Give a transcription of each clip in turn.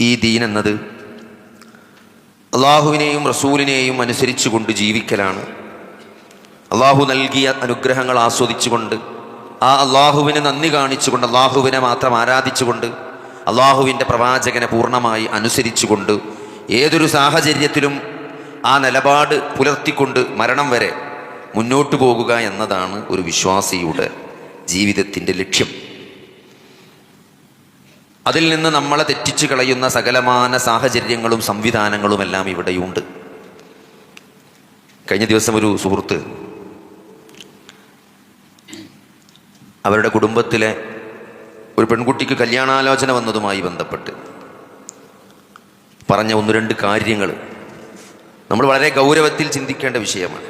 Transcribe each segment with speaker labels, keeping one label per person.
Speaker 1: ഈ ദീൻ എന്നത് അള്ളാഹുവിനെയും റസൂലിനെയും അനുസരിച്ചുകൊണ്ട് ജീവിക്കലാണ്. അള്ളാഹു നൽകിയ അനുഗ്രഹങ്ങൾ ആസ്വദിച്ചുകൊണ്ട് ആ അള്ളാഹുവിനെ നന്ദി കാണിച്ചുകൊണ്ട് അള്ളാഹുവിനെ മാത്രം ആരാധിച്ചുകൊണ്ട് അള്ളാഹുവിന്റെ പ്രവാചകനെ പൂർണമായി അനുസരിച്ചുകൊണ്ട് ഏതൊരു സാഹചര്യത്തിലും ആ നിലപാട് പുലർത്തിക്കൊണ്ട് മരണം വരെ മുന്നോട്ടു പോകുക എന്നതാണ് ഒരു വിശ്വാസിയുടെ ജീവിതത്തിന്റെ ലക്ഷ്യം. അതിൽ നിന്ന് നമ്മളെ തെറ്റിച്ച് കളയുന്ന സകലമാന സാഹചര്യങ്ങളും സംവിധാനങ്ങളും എല്ലാം ഇവിടെയുണ്ട്. കഴിഞ്ഞ ദിവസം ഒരു സുഹൃത്ത് അവരുടെ കുടുംബത്തിലെ ഒരു പെൺകുട്ടിക്ക് കല്യാണാലോചന വന്നതുമായി ബന്ധപ്പെട്ട് പറഞ്ഞ ഒന്ന് രണ്ട് കാര്യങ്ങൾ നമ്മൾ വളരെ ഗൗരവത്തിൽ ചിന്തിക്കേണ്ട വിഷയമാണ്.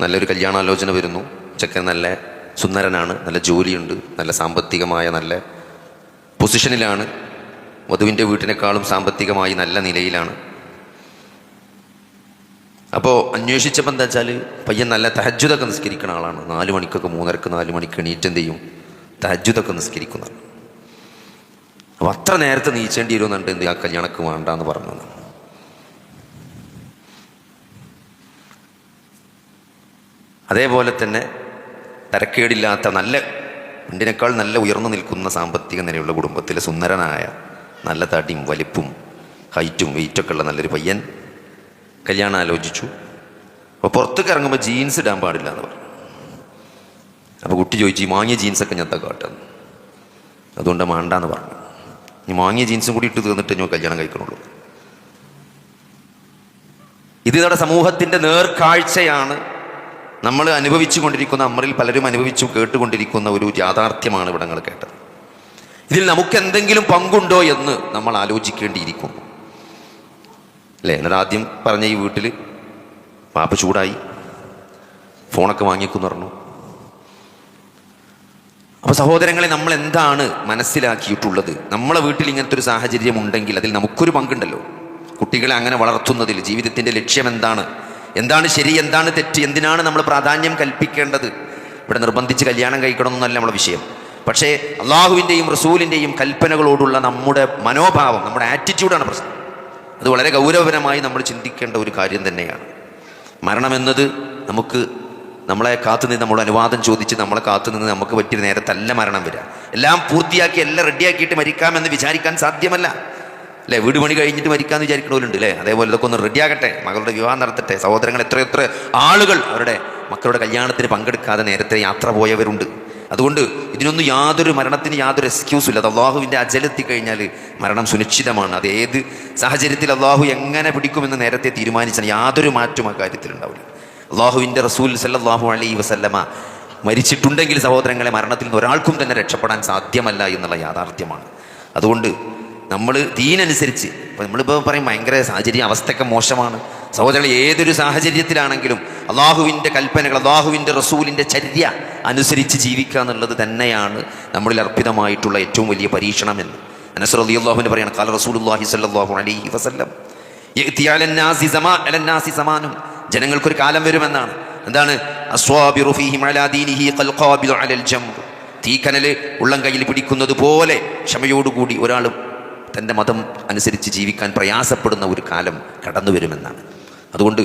Speaker 1: നല്ലൊരു കല്യാണാലോചന വരുന്നു. ചെക്കൻ നല്ല സുന്ദരനാണ് നല്ല ജോലിയുണ്ട് നല്ല സാമ്പത്തികമായ നല്ല പൊസിഷനിലാണ്. വധുവിന്റെ വീട്ടിനേക്കാളും സാമ്പത്തികമായി നല്ല നിലയിലാണ്. അപ്പോൾ അന്വേഷിച്ചപ്പോൾ എന്താ വെച്ചാൽ പയ്യൻ നല്ല തഹജ്ജുതൊക്കെ നിസ്കരിക്കുന്ന ആളാണ്. നാല് മണിക്കൊക്കെ മൂന്നരക്ക് നാല് മണിക്ക് എണീറ്റ് എന്ത് ചെയ്യും? തഹജ്ജുതൊക്കെ നിസ്കരിക്കുന്നതാണ് അപ്പോൾ അത്ര നേരത്തെ നീച്ചേണ്ടി വരുമെന്നുണ്ട് എന്ത് ആ കല്യാണക്ക് വേണ്ട എന്ന് പറഞ്ഞു. അതേപോലെ തന്നെ തരക്കേടില്ലാത്ത നല്ല പണ്ടിനേക്കാൾ നല്ല ഉയർന്നു നിൽക്കുന്ന സാമ്പത്തിക നിലയുള്ള കുടുംബത്തിലെ സുന്ദരനായ നല്ല തടിയും വലിപ്പും ഹൈറ്റും വെയിറ്റൊക്കെ ഉള്ള നല്ലൊരു പയ്യൻ കല്യാണം ആലോചിച്ചു അപ്പോൾ പുറത്തേക്ക് ഇറങ്ങുമ്പോൾ ജീൻസ് ഇടാൻ പാടില്ല എന്ന് പറഞ്ഞു. അപ്പോൾ കുട്ടി ചോദിച്ചു ഈ മാങ്ങിയ ജീൻസൊക്കെ ഞാൻ കാട്ടുന്നു അതുകൊണ്ട് മാണ്ടാന്ന് പറഞ്ഞു. ഈ മാങ്ങിയ ജീൻസും കൂടി ഇട്ട് തീർന്നിട്ട് ഞാൻ കല്യാണം കഴിക്കണുള്ളൂ. ഇത് നമ്മുടെ സമൂഹത്തിന്റെ നേർക്കാഴ്ചയാണ് നമ്മൾ അനുഭവിച്ചു കൊണ്ടിരിക്കുന്ന നമ്മളിൽ പലരും അനുഭവിച്ചു കേട്ടുകൊണ്ടിരിക്കുന്ന ഒരു യാഥാർത്ഥ്യമാണ് ഇവിടെ നിങ്ങൾ കേട്ടത്. ഇതിൽ നമുക്ക് എന്തെങ്കിലും പങ്കുണ്ടോ എന്ന് നമ്മൾ ആലോചിക്കേണ്ടിയിരിക്കുന്നു. അല്ലേ? എന്നിട്ട് ആദ്യം പറഞ്ഞ ഈ വീട്ടിൽ പാപ്പ ചൂടായി. ഫോണൊക്കെ വാങ്ങിക്കുന്നു പറഞ്ഞു. അപ്പോൾ സഹോദരങ്ങളെ നമ്മൾ എന്താണ് മനസ്സിലാക്കിയിട്ടുള്ളത്? നമ്മളെ വീട്ടിൽ ഇങ്ങനത്തെ ഒരു സാഹചര്യം ഉണ്ടെങ്കിൽ അതിൽ നമുക്കൊരു പങ്കുണ്ടല്ലോ. കുട്ടികളെ അങ്ങനെ വളർത്തുന്നതിൽ ജീവിതത്തിന്റെ ലക്ഷ്യം എന്താണ്? എന്താണ് ശരി എന്താണ് തെറ്റ് എന്തിനാണ് നമ്മൾ പ്രാധാന്യം കൽപ്പിക്കേണ്ടത്? ഇവിടെ നിർബന്ധിച്ച് കല്യാണം കഴിക്കണമെന്നല്ല നമ്മുടെ വിഷയം. പക്ഷേ അള്ളാഹുവിന്റെയും റസൂലിന്റെയും കൽപ്പനകളോടുള്ള നമ്മുടെ മനോഭാവം നമ്മുടെ ആറ്റിറ്റ്യൂഡാണ് പ്രശ്നം. അത് വളരെ ഗൗരവപരമായി നമ്മൾ ചിന്തിക്കേണ്ട ഒരു കാര്യം തന്നെയാണ്. മരണമെന്നത് നമുക്ക് നമ്മളെ കാത്തുനിന്ന് നമ്മൾ അനുവാദം ചോദിച്ച് നമ്മളെ കാത്തുനിന്ന് നമുക്ക് പറ്റിയ നേരത്തല്ല മരണം വരിക. എല്ലാം പൂർത്തിയാക്കി എല്ലാം റെഡിയാക്കിയിട്ട് മരിക്കാമെന്ന് വിചാരിക്കാൻ സാധ്യമല്ല. അല്ലേ? വീട് പണി കഴിഞ്ഞിട്ട് മരിക്കാമെന്ന് വിചാരിക്കണവരുണ്ട് അല്ലേ അതേപോലെ ഇതൊക്കെ ഒന്ന് റെഡിയാകട്ടെ മകളുടെ വിവാഹം നടത്തട്ടെ. സഹോദരങ്ങൾ എത്ര എത്ര ആളുകൾ അവരുടെ മക്കളുടെ കല്യാണത്തിന് പങ്കെടുക്കാതെ നേരത്തെ യാത്ര പോയവരുണ്ട്. അതുകൊണ്ട് ഇതിനൊന്നും യാതൊരു മരണത്തിന് യാതൊരു എക്സ്ക്യൂസും ഇല്ല. അത് അള്ളാഹുവിന്റെ അജലെത്തി കഴിഞ്ഞാൽ മരണം സുനിശ്ചിതമാണ് അത് ഏത് സാഹചര്യത്തിൽ അള്ളാഹു എങ്ങനെ പിടിക്കുമെന്ന് നേരത്തെ തീരുമാനിച്ചാൽ യാതൊരു മാറ്റവും ആ കാര്യത്തിലുണ്ടാവില്ല. അള്ളാഹുവിന്റെ റസൂൽ സല്ലാഹു അലൈ വസല്ലമ മരിച്ചിട്ടുണ്ടെങ്കിൽ സഹോദരങ്ങളെ മരണത്തിൽ നിന്ന് ഒരാൾക്കും തന്നെ രക്ഷപ്പെടാൻ സാധ്യമല്ല എന്നുള്ള യാഥാർത്ഥ്യമാണ്. അതുകൊണ്ട് നമ്മൾ ദീനനുസരിച്ച് ഇപ്പം നമ്മളിപ്പോൾ പറയും ഭയങ്കര സാഹചര്യം അവസ്ഥയൊക്കെ മോശമാണ്. സഹോദരങ്ങൾ ഏതൊരു സാഹചര്യത്തിലാണെങ്കിലും അള്ളാഹുവിന്റെ കൽപ്പനകൾ അള്ളാഹുവിന്റെ റസൂലിന്റെ ചര്യ അനുസരിച്ച് ജീവിക്കുക എന്നുള്ളത് തന്നെയാണ് നമ്മളിൽ അർപ്പിതമായിട്ടുള്ള ഏറ്റവും വലിയ പരീക്ഷണമെന്ന് അനസർ അലി അള്ളാഹുവിന്റെ പറയാണ് കാല റസൂലുല്ലാഹി സല്ലാഹു അലൈഹി വസല്ലം സമാനും. ജനങ്ങൾക്കൊരു കാലം വരുമെന്നാണ്. എന്താണ്? തീക്കനൽ ഉള്ളം കയ്യിൽ പിടിക്കുന്നത് പോലെ ക്ഷമയോടുകൂടി ഒരാൾ തന്റെ മതം അനുസരിച്ച് ജീവിക്കാൻ പ്രയാസപ്പെടുന്ന ഒരു കാലം കടന്നു വരുമെന്നാണ്. അതുകൊണ്ട്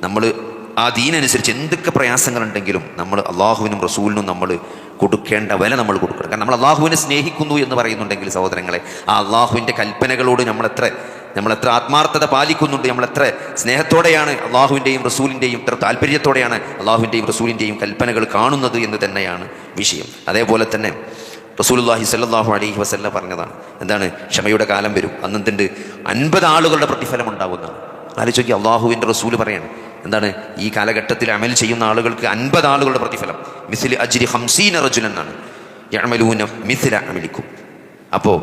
Speaker 1: നമ്മൾ ആ ദീനനുസരിച്ച് എന്തൊക്കെ പ്രയാസങ്ങളുണ്ടെങ്കിലും നമ്മൾ അള്ളാഹുവിനും റസൂലിനും നമ്മൾ കൊടുക്കേണ്ട വില നമ്മൾ കൊടുക്കണം. കാരണം നമ്മൾ അള്ളാഹുവിനെ സ്നേഹിക്കുന്നു എന്ന് പറയുന്നുണ്ടെങ്കിൽ സഹോദരങ്ങളെ ആ അള്ളാഹുവിന്റെ കൽപ്പനകളോട് നമ്മളെത്ര നമ്മളെത്ര ആത്മാർത്ഥത പാലിക്കുന്നുണ്ട് നമ്മളെത്ര സ്നേഹത്തോടെയാണ് അള്ളാഹുവിന്റെയും റസൂലിന്റെയും ഇത്ര താല്പര്യത്തോടെയാണ് അള്ളാഹുവിന്റെയും റസൂലിന്റെയും കൽപ്പനകൾ കാണുന്നത് എന്ന് തന്നെയാണ് വിഷയം. അതേപോലെ തന്നെ റസൂലുല്ലാഹി സല്ലാഹു അലൈഹി വസല്ല പറഞ്ഞതാണ്. എന്താണ്? ക്ഷമയുടെ കാലം വരും. അന്നെന്തുണ്ട് അൻപത് ആളുകളുടെ പ്രതിഫലം ഉണ്ടാകുന്നതാണ് ആലോചിച്ച് അള്ളാഹുവിന്റെ റസൂൽ പറയാണ്. എന്താണ്? ഈ കാലഘട്ടത്തിൽ അമൽ ചെയ്യുന്ന ആളുകൾക്ക് അൻപത് ആളുകളുടെ പ്രതിഫലം. മിസിൽ അജ്രി ഹംസീൻ റജുൽ എന്നാണ്. യമലൂന മിസില അമലിക്കും. അപ്പോൾ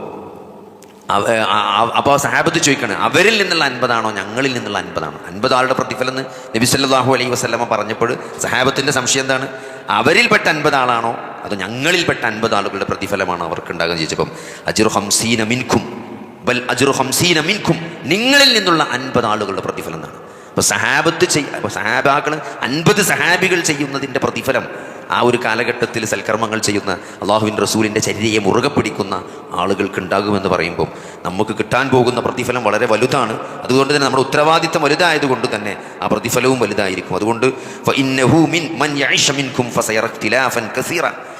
Speaker 1: അപ്പോൾ സഹാബത്ത് ചോദിക്കണേ അവരിൽ നിന്നുള്ള അൻപതാണോ ഞങ്ങളിൽ നിന്നുള്ള അൻപതാണോ? അൻപത് ആളുടെ പ്രതിഫലം എന്ന് നബി സല്ലല്ലാഹു അലൈഹി വസല്ലമ പറഞ്ഞപ്പോൾ സഹാബത്തിന്റെ സംശയം എന്താണ്? അവരിൽപ്പെട്ട അൻപത് ആളാണോ അതോ ഞങ്ങളിൽപ്പെട്ട അൻപത് ആളുകളുടെ പ്രതിഫലമാണ് അവർക്ക് ഉണ്ടാകുന്നത് ചോദിച്ചപ്പം അജുർ ഹംസീന മിൻഖും ബൽ അജുർ ഹംസീന മിൻഖും. നിങ്ങളിൽ നിന്നുള്ള അൻപത് ആളുകളുടെ പ്രതിഫലം എന്നാണ് അപ്പൊ സഹാബത്ത് ചെയ്യ സഹാബാക്കൾ അൻപത് സഹാബികൾ ചെയ്യുന്നതിന്റെ പ്രതിഫലം ആ ഒരു കാലഘട്ടത്തിൽ സൽക്കർമ്മങ്ങൾ ചെയ്യുന്ന അള്ളാഹുവിൻ റസൂലിന്റെ ചര്യയെ മുറുകെ പിടിക്കുന്ന ആളുകൾക്ക് ഉണ്ടാകുമെന്ന് പറയുമ്പോൾ നമുക്ക് കിട്ടാൻ പോകുന്ന പ്രതിഫലം വളരെ വലുതാണ്. അതുകൊണ്ട് തന്നെ നമ്മുടെ ഉത്തരവാദിത്തം വലുതായതുകൊണ്ട് തന്നെ ആ പ്രതിഫലവും വലുതായിരിക്കും. അതുകൊണ്ട്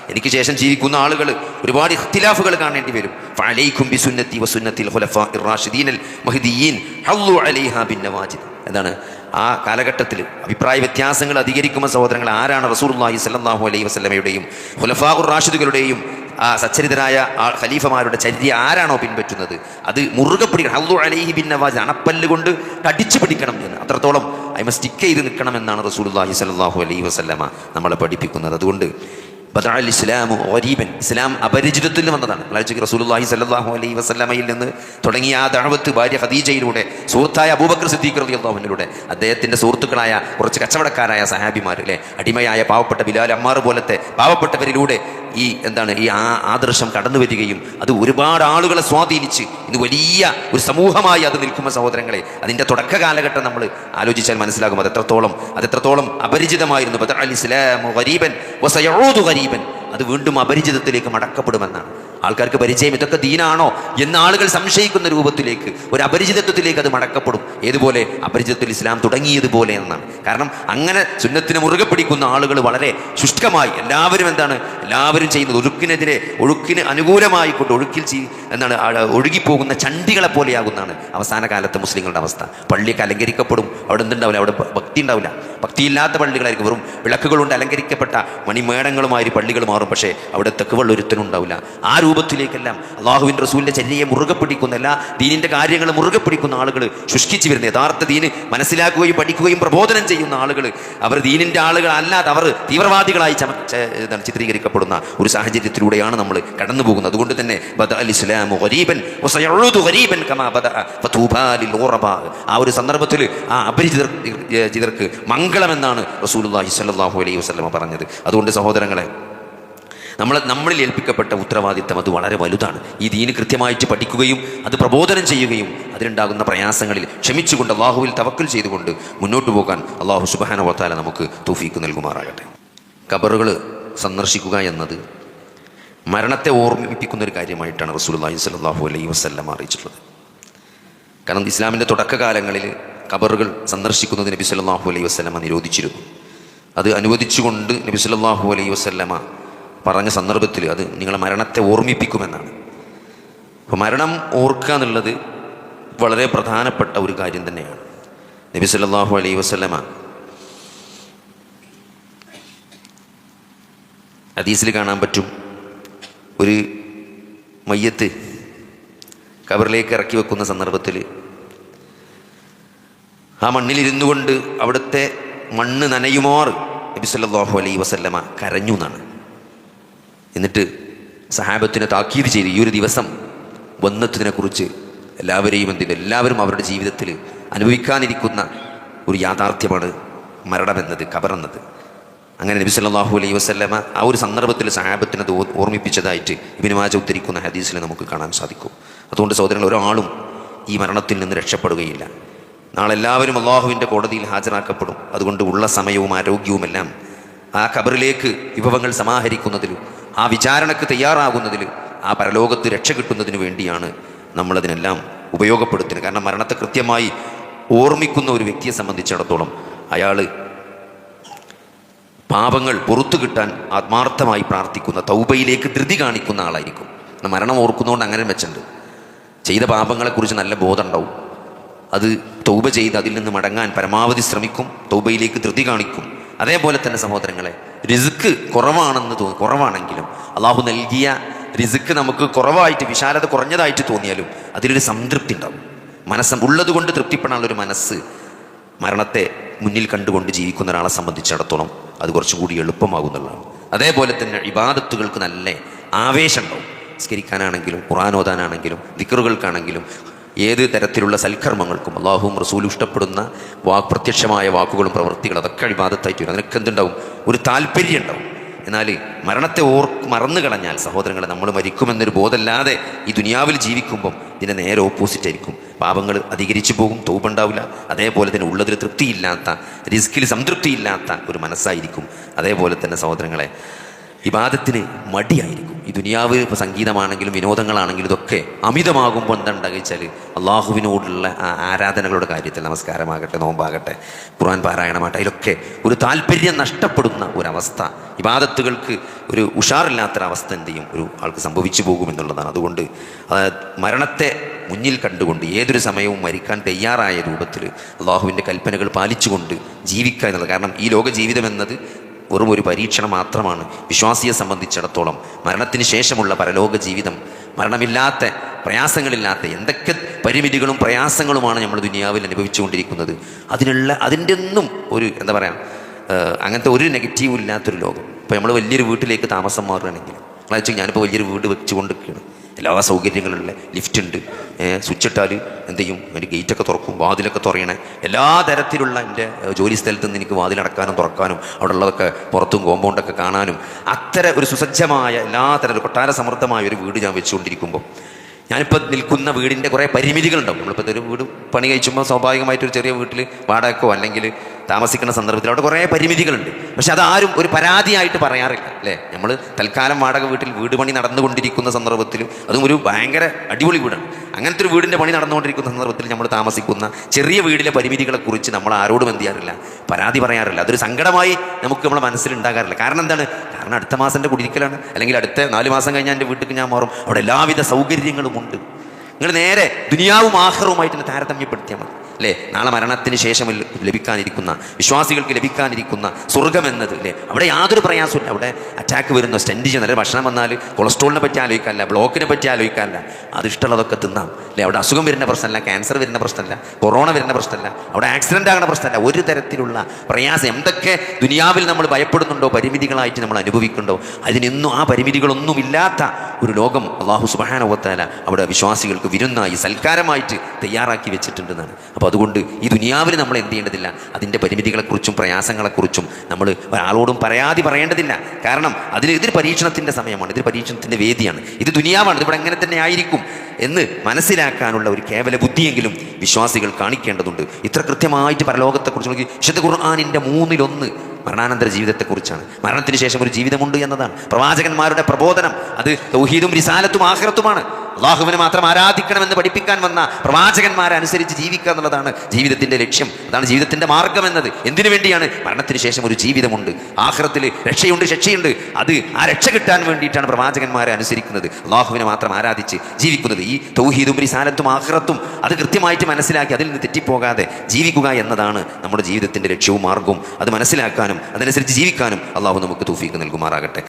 Speaker 1: എനിക്ക് ശേഷം ജീവിക്കുന്ന ആളുകൾ ഒരുപാട് ഇഖ്തിലാഫുകൾ കാണേണ്ടി വരും. ഫഅലൈക്കും ബിസുന്നത്തി വസുന്നത്തിൽ ഖുലഫാഇർ റാഷിദീനൽ മഹദീൻ ഹല്ലു അലൈഹാ എന്താണ്? ആ കാലഘട്ടത്തിൽ അഭിപ്രായ വ്യത്യാസങ്ങൾ അധികരിക്കുന്ന സഹോദരങ്ങൾ ആരാണ്? റസൂലുള്ളാഹി സല്ലാഹു അലൈഹി വസ്ലമയുടെയും ഖുലഫാഉർ റാഷിദുകളുടെയും ആ സച്ചരിതരായ ആ ഖലീഫമാരുടെ ചര്യ ആരാണോ പിൻപറ്റുന്നത്? അത് മുറുകെ പിടിക്കണം. ഹൗദു അലൈഹി ബിൻ നവാജ് അണപ്പല്ല് കൊണ്ട് കടിച്ചു പിടിക്കണം എന്ന്. അത്രത്തോളം അയ്മ സ്റ്റിക്ക് ചെയ്ത് നിൽക്കണം എന്നാണ് റസൂലുള്ളാഹി സല്ലാഹു അലൈഹി വസ്ലമ നമ്മളെ പഠിപ്പിക്കുന്നത്. അതുകൊണ്ട് ബദഅൽ ഇസ്ലാമു ഗരീബൻ. ഇസ്ലാം അപരിചിതത്തിൽ വന്നതാണ്. അല്ലാതെ റസൂലുള്ളാഹി സല്ലാഹു അലൈഹി വസല്ലമയിൽ നിന്ന് തുടങ്ങിയ ആ ദഅവത്ത് ഭാര്യ ഖദീജയിലൂടെ സുഹൃത്തായ അബൂബക്കർ സിദ്ദീഖ് റളിയല്ലാഹു അൻഹുവിലൂടെ അദ്ദേഹത്തിന്റെ സുഹൃത്തുക്കളായ കുറച്ച് കച്ചവടക്കാരായ സഹാബിമാർ അല്ലേ അടിമയായ പാവപ്പെട്ട ബിലാൽ അമ്മാർ പോലത്തെ പാവപ്പെട്ടവരിലൂടെ ഈ എന്താണ് ഈ ആദർശം കടന്നു വരികയും അത് ഒരുപാട് ആളുകളെ സ്വാധീനിച്ച് ഇത് വലിയ ഒരു സമൂഹമായി അത് നിൽക്കുന്ന സഹോദരങ്ങളെ അതിന്റെ തുടക്ക കാലഘട്ടം നമ്മൾ ആലോചിച്ചാൽ മനസ്സിലാകും അത് എത്രത്തോളം അത് എത്രത്തോളം അപരിചിതമായിരുന്നു. ബദർ അലി ഇസ്ലാം ഗരീബൻ വസയഊദു ഗരീബൻ. അത് വീണ്ടും അപരിചിതത്തിലേക്ക് മടക്കപ്പെടുമെന്നാണ്. ആൾക്കാർക്ക് പരിചയം ഇതൊക്കെ ദീനാണോ എന്ന് ആളുകൾ സംശയിക്കുന്ന രൂപത്തിലേക്ക് ഒരു അപരിചിതത്വത്തിലേക്ക് അത് മടക്കപ്പെടും. ഏതുപോലെ? അപരിചിതത്തിൽ ഇസ്ലാം തുടങ്ങിയതുപോലെ എന്നാണ്. കാരണം അങ്ങനെ സുന്നത്തിനെ മുറുകെ പിടിക്കുന്ന ആളുകൾ വളരെ ശുഷ്കമായി. എല്ലാവരും എന്താണ്? എല്ലാവരും ചെയ്യുന്നത് ഒഴുക്കിനെതിരെ ഒഴുക്കിന് അനുകൂലമായി കൊണ്ട് ഒഴുക്കിൽ എന്താണ് ഒഴുകിപ്പോകുന്ന ചണ്ടികളെ പോലെയാകുന്നതാണ് അവസാന കാലത്ത് മുസ്ലിങ്ങളുടെ അവസ്ഥ. പള്ളിയൊക്കെ അലങ്കരിക്കപ്പെടും. അവിടെ എന്തുണ്ടാവില്ല? അവിടെ ഭക്തി ഉണ്ടാവില്ല. ഭക്തിയില്ലാത്ത പള്ളികളായിരിക്കും. വെറും വിളക്കുകൾ കൊണ്ട് അലങ്കരിക്കപ്പെട്ട മണിമേടങ്ങളുമായി പള്ളികൾ മാറും. പക്ഷേ അവിടെ തെക്കുവള്ളൊരുത്തനുണ്ടാവില്ല ആ രൂപത്തിലേക്കെല്ലാം അള്ളാഹുവിൻ റസൂലിന്റെ ചര്യയെ മുറുകെ പിടിക്കുന്ന എല്ലാ ദീനിന്റെ കാര്യങ്ങൾ മുറുകെ പിടിക്കുന്ന ആളുകൾ ശുഷ്കിച്ചു വരുന്ന യഥാർത്ഥ ദീന് മനസ്സിലാക്കുകയും പഠിക്കുകയും പ്രബോധനം ചെയ്യുന്ന ആളുകൾ അവർ ദീനിന്റെ ആളുകൾ അല്ലാതെ അവർ തീവ്രവാദികളായി ചമ ചിത്രീകരിക്കപ്പെടുന്ന ഒരു സാഹചര്യത്തിലൂടെയാണ് നമ്മൾ കടന്നു പോകുന്നത്. അതുകൊണ്ട് തന്നെ ഇസ്ലാമു ഗരീബൻ ഗരീബൻ കമാ ആ ഒരു സന്ദർഭത്തിൽ ആ അപരിചിതർ ചിതർക്ക് മംഗളമെന്നാണ് റസൂലുള്ളാഹി സല്ലാഹു അലൈഹി വസ്ലമ പറഞ്ഞത്. അതുകൊണ്ട് സഹോദരങ്ങളെ നമ്മൾ നമ്മളിൽ ഏൽപ്പിക്കപ്പെട്ട ഉത്തരവാദിത്തം അത് വളരെ വലുതാണ്. ഈ ദീന് കൃത്യമായിട്ട് പഠിക്കുകയും അത് പ്രബോധനം ചെയ്യുകയും അതിലുണ്ടാകുന്ന പ്രയാസങ്ങളിൽ ക്ഷമിച്ചുകൊണ്ട് അള്ളാഹുവിൽ തവക്കൽ ചെയ്തുകൊണ്ട് മുന്നോട്ട് പോകാൻ അള്ളാഹു സുബാന വത്താല നമുക്ക് തൂഫീക്ക് നൽകുമാറാകട്ടെ. കബറുകൾ സന്ദർശിക്കുക എന്നത് മരണത്തെ ഓർമ്മിപ്പിക്കുന്ന ഒരു കാര്യമായിട്ടാണ് റസൂലുള്ളാഹി സ്വല്ലാഹു അലൈഹി വസ്ല്ലാം അറിയിച്ചിട്ടുള്ളത്. കാരണം ഇസ്ലാമിന്റെ തുടക്കകാലങ്ങളിൽ കബറുകൾ സന്ദർശിക്കുന്നത് നബി സല്ലാഹു അലൈഹി വസ്ലമ നിരോധിച്ചിരുന്നു. അത് അനുവദിച്ചുകൊണ്ട് നബി സല്ലാഹു അലൈഹി വസ്ലമ പറഞ്ഞ സന്ദർഭത്തിൽ അത് നിങ്ങളെ മരണത്തെ ഓർമ്മിപ്പിക്കുമെന്നാണ്. അപ്പോൾ മരണം ഓർക്കുക എന്നുള്ളത് വളരെ പ്രധാനപ്പെട്ട ഒരു കാര്യം തന്നെയാണ്. നബി സല്ലാഹു അലൈഹി വസ്ലമ ഹദീസിൽ കാണാൻ പറ്റും. ഒരു മയ്യത്ത് കബറിലേക്ക് ഇറക്കി വെക്കുന്ന സന്ദർഭത്തിൽ ആ മണ്ണിലിരുന്നു കൊണ്ട് അവിടുത്തെ മണ്ണ് നനയുമോർ നബി സല്ലല്ലാഹു അലൈഹി വസല്ലമ കരഞ്ഞു എന്നാണ്. എന്നിട്ട് സഹാബത്തിനെ താക്കീത് ചെയ്ത് ഈ ഒരു ദിവസം വന്നത്തിനെ കുറിച്ച് എല്ലാവരെയും എന്ത് എല്ലാവരും അവരുടെ ജീവിതത്തിൽ അനുഭവിക്കാനിരിക്കുന്ന ഒരു യാഥാർത്ഥ്യമാണ് മരണമെന്നത് കബറെന്നത് അങ്ങനെ നബി സല്ലല്ലാഹു അലൈ വസല്ലമ ആ ഒരു സന്ദർഭത്തിൽ സഹാബത്തിനത് ഓർമ്മിപ്പിച്ചതായിട്ട് ഇബിനുമാജ ഉദ്ധരിക്കുന്ന ഹദീസിൽ നമുക്ക് കാണാൻ സാധിക്കും. അതുകൊണ്ട് സഹോദരങ്ങൾ ഒരാളും ഈ മരണത്തിൽ നിന്ന് രക്ഷപ്പെടുകയില്ല. നാളെ എല്ലാവരും അള്ളാഹുവിന്റെ കോടതിയിൽ ഹാജരാക്കപ്പെടും. അതുകൊണ്ട് ഉള്ള സമയവും ആരോഗ്യവുമെല്ലാം ആ ഖബറിലേക്ക് വിഭവങ്ങൾ സമാഹരിക്കുന്നതിലും ആ വിചാരണക്ക് തയ്യാറാകുന്നതിൽ ആ പരലോകത്ത് രക്ഷ കിട്ടുന്നതിന് വേണ്ടിയാണ് നമ്മളതിനെല്ലാം ഉപയോഗപ്പെടുത്തുന്നത്. കാരണം മരണത്തെ കൃത്യമായി ഓർമ്മിക്കുന്ന ഒരു വ്യക്തിയെ സംബന്ധിച്ചിടത്തോളം അയാൾ പാപങ്ങൾ പുറത്തു കിട്ടാൻ ആത്മാർത്ഥമായി പ്രാർത്ഥിക്കുന്ന തൗബയിലേക്ക് ധൃതി കാണിക്കുന്ന ആളായിരിക്കും. മരണം ഓർക്കുന്നതുകൊണ്ട് അങ്ങനെ വെച്ചിട്ടുണ്ട്. ചെയ്ത പാപങ്ങളെക്കുറിച്ച് നല്ല ബോധം ഉണ്ടാവും. അത് തൗബ ചെയ്ത് അതിൽ നിന്ന് മടങ്ങാൻ പരമാവധി ശ്രമിക്കും തൗബയിലേക്ക് ധൃതി കാണിക്കും. അതേപോലെ തന്നെ സഹോദരങ്ങളെ റിസ്ക് കുറവാണെന്ന് തോന്നി കുറവാണെങ്കിലും അള്ളാഹു നൽകിയ റിസ്ക് നമുക്ക് കുറവായിട്ട് വിശാലത കുറഞ്ഞതായിട്ട് തോന്നിയാലും അതിലൊരു സംതൃപ്തി ഉണ്ടാവും. മനസ്സ് ഉള്ളത് കൊണ്ട് തൃപ്തിപ്പെടാനുള്ള ഒരു മനസ്സ് മരണത്തെ മുന്നിൽ കണ്ടുകൊണ്ട് ജീവിക്കുന്ന ഒരാളെ സംബന്ധിച്ചിടത്തോളം അത് കുറച്ചുകൂടി എളുപ്പമാകുന്നുള്ളതാണ് അതേപോലെ തന്നെ ഇബാദത്തുകൾക്ക് നല്ല ആവേശം ഉണ്ടാവും. സ്കരിക്കാനാണെങ്കിലും ഖുറാൻ ഓതാനാണെങ്കിലും ദിക്കറുകൾക്കാണെങ്കിലും ഏത് തരത്തിലുള്ള സൽക്കർമ്മങ്ങൾക്കും അള്ളാഹുവും റസൂലും ഇഷ്ടപ്പെടുന്ന വാക്ക് പ്രത്യക്ഷമായ വാക്കുകളും പ്രവൃത്തികളും അതൊക്കെ ഇബാദത്തായിട്ട് വരും. അതിനൊക്കെ എന്തുണ്ടാവും? ഒരു താല്പര്യം ഉണ്ടാവും. എന്നാൽ മരണത്തെ ഓർ മറന്നു കളഞ്ഞാൽ സഹോദരങ്ങളെ നമ്മൾ മരിക്കുമെന്നൊരു ബോധമല്ലാതെ ഈ ദുനിയാവിൽ ജീവിക്കുമ്പം ഇതിന്റെ നേരെ ഓപ്പോസിറ്റ് ആയിരിക്കും. പാപങ്ങൾ അധികരിച്ചു പോകും തോപ്പുണ്ടാവില്ല അതേപോലെ തന്നെ ഉള്ളതിൽ തൃപ്തിയില്ലാത്ത റിസ്കിൽ സംതൃപ്തിയില്ലാത്ത ഒരു മനസ്സായിരിക്കും. അതേപോലെ തന്നെ സഹോദരങ്ങളെ ഇബാദത്തിന് മടിയായിരിക്കും. ഈ ദുനിയാവ് ഇപ്പോൾ സംഗീതമാണെങ്കിലും വിനോദങ്ങളാണെങ്കിലും ഇതൊക്കെ അമിതമാകുമ്പോൾ എന്താ ഉണ്ടാകുക വെച്ചാൽ അള്ളാഹുവിനോടുള്ള ആ ആരാധനകളുടെ കാര്യത്തിൽ നമസ്കാരമാകട്ടെ നോമ്പാകട്ടെ ഖുർആൻ പാരായണമാകട്ടെ അതിലൊക്കെ ഒരു താല്പര്യം നഷ്ടപ്പെടുന്ന ഒരവസ്ഥ ഇബാദത്തുകൾക്ക് ഒരു ഉഷാറില്ലാത്തൊരവസ്ഥ എന്ത് ചെയ്യും? ഒരു ആൾക്ക് സംഭവിച്ചു പോകുമെന്നുള്ളതാണ് അതുകൊണ്ട് മരണത്തെ മുന്നിൽ കണ്ടുകൊണ്ട് ഏതൊരു സമയവും മരിക്കാൻ തയ്യാറായ രൂപത്തിൽ അള്ളാഹുവിന്റെ കൽപ്പനകൾ പാലിച്ചുകൊണ്ട് ജീവിക്കുക എന്നുള്ളത്. കാരണം ഈ ലോക ജീവിതം എന്നത് വെറും ഒരു പരീക്ഷണം മാത്രമാണ്. വിശ്വാസിയെ സംബന്ധിച്ചിടത്തോളം മരണത്തിന് ശേഷമുള്ള പരലോക ജീവിതം മരണമില്ലാത്ത പ്രയാസങ്ങളില്ലാത്ത എന്തൊക്കെ പരിമിതികളും പ്രയാസങ്ങളുമാണ് നമ്മൾ ദുനിയാവിൽ അനുഭവിച്ചുകൊണ്ടിരിക്കുന്നത്. അതിനുള്ള അതിന്റെ ഒന്നും ഒരു എന്താ പറയുക അങ്ങനത്തെ ഒരു നെഗറ്റീവും ഇല്ലാത്തൊരു ലോകം. ഇപ്പോൾ നമ്മൾ വലിയൊരു വീട്ടിലേക്ക് താമസം മാറുകയാണെങ്കിൽ അതായത് ഞാനിപ്പോൾ വലിയൊരു വീട് വെച്ചുകൊണ്ടിരിക്കുകയാണ്. എല്ലാ സൗകര്യങ്ങളുള്ള ലിഫ്റ്റ് ഉണ്ട്. സ്വിച്ച് ഇട്ടാൽ എന്ത് ചെയ്യും? അതിന്റെ ഗേറ്റൊക്കെ തുറക്കും വാതിലൊക്കെ തുറയണേ. എല്ലാ തരത്തിലുള്ള എന്റെ ജോലി സ്ഥലത്ത് നിന്ന് എനിക്ക് വാതിലടക്കാനും തുറക്കാനും അവിടെ ഉള്ളതൊക്കെ പുറത്തും കോമ്പൗണ്ടൊക്കെ കാണാനും അത്തരം ഒരു സുസജ്ജമായ എല്ലാ തരം കൊട്ടാര സമൃദ്ധമായ ഒരു വീട് ഞാൻ വെച്ചുകൊണ്ടിരിക്കുമ്പോൾ ഞാനിപ്പോൾ നിൽക്കുന്ന വീടിന്റെ കുറേ പരിമിതികളുണ്ടാവും. നമ്മളിപ്പോൾ ഒരു വീട് പണി കഴിച്ചുമ്പോൾ സ്വാഭാവികമായിട്ടൊരു ചെറിയ വീട്ടിൽ വാടകക്കോ അല്ലെങ്കിൽ താമസിക്കുന്ന സന്ദർഭത്തിൽ അവിടെ കുറേ പരിമിതികളുണ്ട്. പക്ഷെ അതാരും ഒരു പരാതിയായിട്ട് പറയാറില്ല അല്ലേ? നമ്മൾ തൽക്കാലം വാടക വീട്ടിൽ വീട് പണി നടന്നുകൊണ്ടിരിക്കുന്ന സന്ദർഭത്തിലും അതും ഒരു ഭയങ്കര അടിപൊളി വീടാണ്. അങ്ങനത്തെ ഒരു വീടിന്റെ പണി നടന്നുകൊണ്ടിരിക്കുന്ന സന്ദർഭത്തിൽ നമ്മൾ താമസിക്കുന്ന ചെറിയ വീടിലെ പരിമിതികളെക്കുറിച്ച് നമ്മൾ ആരോടും എന്ത് ചെയ്യാറില്ല പരാതി പറയാറില്ല. അതൊരു സങ്കടമായി നമുക്ക് നമ്മുടെ മനസ്സിൽ ഉണ്ടാകാറില്ല. കാരണം എന്താണ്? കാരണം അടുത്ത മാസം എന്റെ കുടിയിരിക്കലാണ്. അല്ലെങ്കിൽ അടുത്ത നാല് മാസം കഴിഞ്ഞാൽ എന്റെ വീട്ടിൽ ഞാൻ മാറും. അവിടെ എല്ലാവിധ സൗകര്യങ്ങളുമുണ്ട് നിങ്ങൾ നേരെ ദുനിയാവും ആഹ്റവുമായിട്ട് തന്നെ താരതമ്യപ്പെടുത്തിയാൽ മതി. അല്ലേ നാളെ മരണത്തിന് ശേഷം ലഭിക്കാനിരിക്കുന്ന വിശ്വാസികൾക്ക് ലഭിക്കാനിരിക്കുന്ന സ്വർഗം എന്നത് അല്ലേ അവിടെ യാതൊരു പ്രയാസമില്ല അവിടെ അറ്റാക്ക് വരുന്ന സ്റ്റെൻഡ് ചെയ്യുന്ന. അല്ലെങ്കിൽ ഭക്ഷണം വന്നാൽ കൊളസ്ട്രോളിനെ പറ്റി ആലോചിക്കാനില്ല ബ്ലോക്കിനെ പറ്റി ആലോചിക്കാനില്ല അത് ഇഷ്ടമുള്ളതൊക്കെ തിന്നാം. അല്ലേ അവിടെ അസുഖം വരുന്ന പ്രശ്നമല്ല ക്യാൻസർ വരുന്ന പ്രശ്നമല്ല കൊറോണ വരുന്ന പ്രശ്നമല്ല അവിടെ ആക്സിഡന്റ് ആകുന്ന പ്രശ്നമല്ല. ഒരു തരത്തിലുള്ള പ്രയാസം എന്തൊക്കെ ദുനിയാവിൽ നമ്മൾ ഭയപ്പെടുന്നുണ്ടോ പരിമിതികളായിട്ട് നമ്മൾ അനുഭവിക്കുന്നുണ്ടോ അതിനൊന്നും ആ പരിമിതികളൊന്നും ഇല്ലാത്ത ഒരു ലോകം അള്ളാഹു സുബാനവത്താല അവിടെ വിശ്വാസികൾക്ക് വിരുന്നായി സൽക്കാരമായിട്ട് തയ്യാറാക്കി വെച്ചിട്ടുണ്ടെന്നാണ്. അപ്പോൾ അതുകൊണ്ട് ഈ ദുനിയാവിൽ നമ്മൾ എന്ത് ചെയ്യേണ്ടതില്ല? അതിന്റെ പരിമിതികളെക്കുറിച്ചും പ്രയാസങ്ങളെക്കുറിച്ചും നമ്മൾ ഒരാളോടും പരാതി പറയേണ്ടതില്ല. കാരണം അതിന് ഇതൊരു പരീക്ഷണത്തിന്റെ സമയമാണ് ഇതൊരു പരീക്ഷണത്തിന്റെ വേദിയാണ്. ഇത് ദുനിയാവാണ് ഇതിവിടെ എങ്ങനെ തന്നെ ആയിരിക്കും എന്ന് മനസ്സിലാക്കാനുള്ള ഒരു കേവല ബുദ്ധിയെങ്കിലും വിശ്വാസികൾ കാണിക്കേണ്ടതുണ്ട്. ഇത്ര കൃത്യമായിട്ട് പരലോകത്തെക്കുറിച്ച് നോക്കി വിശുദ്ധ ഖുർആാനിന്റെ മൂന്നിലൊന്ന് മരണാനന്തര ജീവിതത്തെക്കുറിച്ചാണ്. മരണത്തിന് ശേഷം ഒരു ജീവിതമുണ്ട് എന്നതാണ്. പ്രവാചകന്മാരുടെ പ്രബോധനം അത് തൗഹീദും റിസാലത്തും ആഹ്റത്തുമാണ് അള്ളാഹുവിനെ മാത്രം ആരാധിക്കണമെന്ന് പഠിപ്പിക്കാൻ വന്ന പ്രവാചകന്മാരെ അനുസരിച്ച് ജീവിക്കുക എന്നുള്ളതാണ് ജീവിതത്തിന്റെ ലക്ഷ്യം. അതാണ് ജീവിതത്തിന്റെ മാർഗം എന്നത്. എന്തിനു വേണ്ടിയാണ്? മരണത്തിന് ശേഷം ഒരു ജീവിതമുണ്ട്. ആഹ്റത്തിൽ രക്ഷയുണ്ട് ശിക്ഷയുണ്ട്. അത് ആ രക്ഷ കിട്ടാൻ വേണ്ടിയിട്ടാണ് പ്രവാചകന്മാരെ അനുസരിക്കുന്നത്. അള്ളാഹുവിനെ മാത്രം ആരാധിച്ച് ജീവിക്കുന്നത്. ഈ തൗഹീദും റിസാലത്തും ആഹ്റത്തും അത് കൃത്യമായിട്ട് മനസ്സിലാക്കി അതിൽ നിന്ന് തെറ്റിപ്പോകാതെ ജീവിക്കുക എന്നതാണ് നമ്മുടെ ജീവിതത്തിന്റെ ലക്ഷ്യവും മാർഗവും. അത് മനസ്സിലാക്കാനും അതനുസരിച്ച് ജീവിക്കാനും അള്ളാഹു നമുക്ക് തൂഫീക്ക് നൽകുമാറാകട്ടെ.